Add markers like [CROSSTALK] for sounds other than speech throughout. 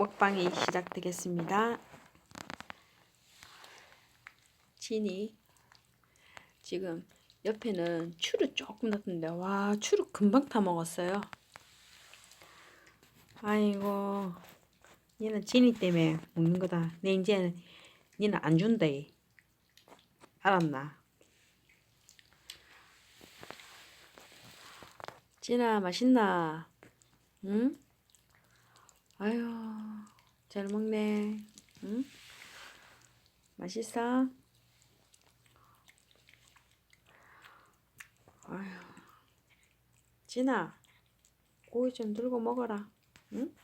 먹방이 시작되겠습니다. 진이 지금 옆에는 추루 조금 넣었는데 와 추루 금방 타 먹었어요. 아이고 얘는 진이 때문에 먹는 거다. 내 이제 니는 안 준다. 이. 알았나? 진아 맛있나? 응? 아유 잘 먹네. 응? 맛있어? 아유 진아 고기 좀 들고 먹어라. 응?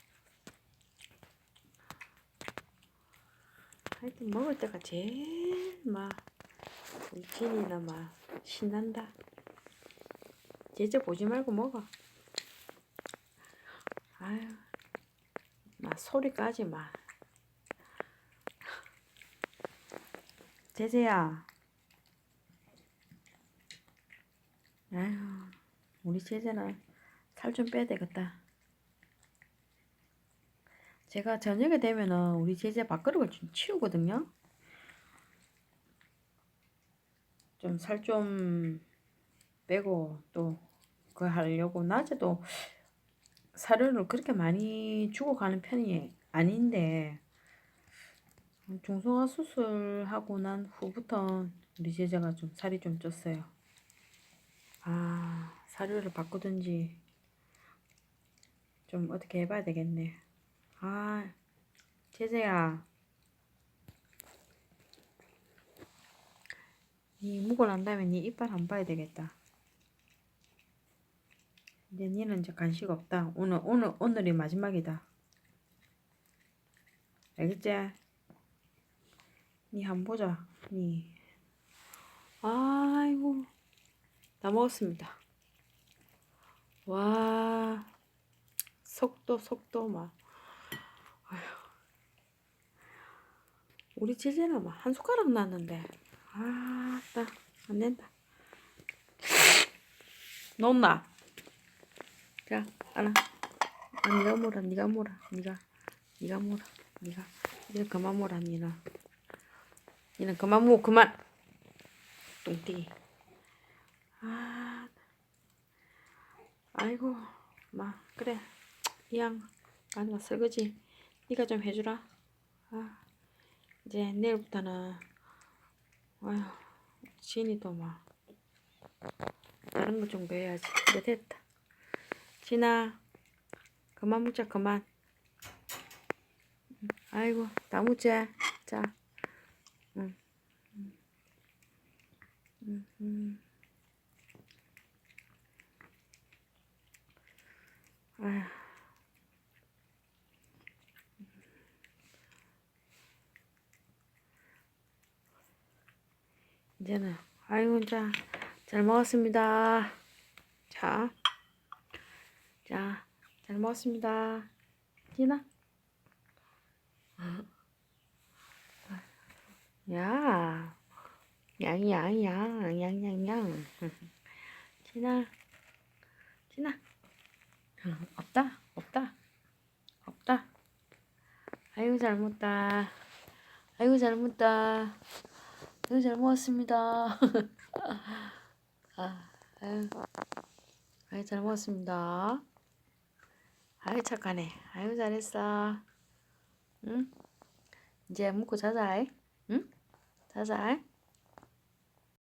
하여튼 먹을 때가 제일 막 우리 진이나 막 신난다. 제재 보지 말고 먹어. 아유, 막 소리까지 막. 제재야. 아유, 우리 제재는 살 좀 빼야 되겠다. 제가 저녁에 되면은 우리 제재 밥그릇을 좀 치우거든요. 좀 살좀 빼고 또 그거 하려고 낮에도 사료를 그렇게 많이 주고 가는 편이 아닌데 중성화 수술하고 난 후부터 우리 제자가 좀 살이 좀 쪘어요. 아 사료를 바꾸든지 좀 어떻게 해봐야 되겠네. 아니 묵고 난 다음에 니 이빨 안 봐야 되겠다. 이제 니는 이제 간식 없다. 오늘 오늘 오늘이 마지막이다. 알겠지? 니한번 보자. 니. 아이고 다 먹었습니다. 와 속도 속도 막. 아휴. 우리 제재는 막한 숟가락 났는데. 아따 안 된다. [LAUGHS] 놓나? 자, 하나. 아, 니가 몰아, 니가 몰아, 니가, 니가 몰아, 니가. 니는 그만 몰아, 니는. 니는 그만 모, 그만. 똥띠. 아, 아이고, 마, 그래. 이양, 마지막 설거지. 니가 좀 해주라. 아, 이제 내일부터는, 아휴, 진이도 막, 다른 거 좀 배워야지. 이제 됐다. 진아, 그만 묻자, 그만. 아이고, 다 묻자. 자. 이제는, 아이고, 자, 잘 먹었습니다. 자. 자, 잘 먹었습니다. 진아. 야, 양, 양, 양, 양, 양, 양. [LAUGHS] 진아, 진아. [LAUGHS] 없다, 없다, 없다. 아이고, 잘 먹다. 아이고, 잘 먹다. 아이고, 잘 먹었습니다. [LAUGHS] 아, 아유, 아유, 잘 먹었습니다. 아유 착하네. 아유 잘했어. 응? 이제 묵고 자자. 응? 자자.